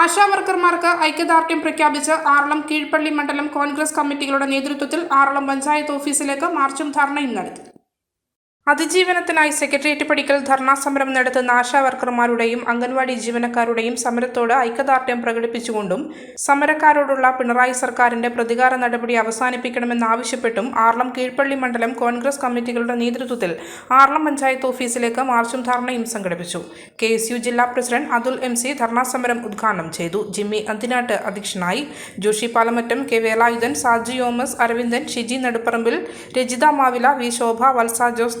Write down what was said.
ആശാ വർക്കർമാർക്ക് ഐക്യദാർഢ്യം പ്രഖ്യാപിച്ച് ആറളം കീഴ്പള്ളി മണ്ഡലം കോൺഗ്രസ് കമ്മിറ്റികളുടെ നേതൃത്വത്തിൽ ആറളം പഞ്ചായത്ത് ഓഫീസിലേക്ക് മാർച്ചും ധർണയും നടത്തി. അതിജീവനത്തിനായി സെക്രട്ടേറിയറ്റ് പടിക്കൽ ധർണാ സമരം നടത്തുന്ന ആശാ വർക്കർമാരുടെയും അംഗൻവാടി ജീവനക്കാരുടെയും സമരത്തോട് ഐക്യദാർഢ്യം പ്രകടിപ്പിച്ചുകൊണ്ടും സമരക്കാരോടുള്ള പിണറായി സർക്കാരിന്റെ പ്രതികാര നടപടി അവസാനിപ്പിക്കണമെന്നാവശ്യപ്പെട്ടും ആർളം കീഴ്പള്ളി മണ്ഡലം കോൺഗ്രസ് കമ്മിറ്റികളുടെ നേതൃത്വത്തിൽ ആർളം പഞ്ചായത്ത് ഓഫീസിലേക്ക് മാർച്ചും ധർണയും സംഘടിപ്പിച്ചു. കെ ജില്ലാ president Atul M C dharna സമരം ഉദ്ഘാടനം ചെയ്തു. ജിമ്മി അന്തിനാട്ട് അധ്യക്ഷനായി Joshi Palamattam K Velayudhan Saji Thomas Aravindan Shiji Naduparambil Rajitha Mavila V Shobha Valsa Jose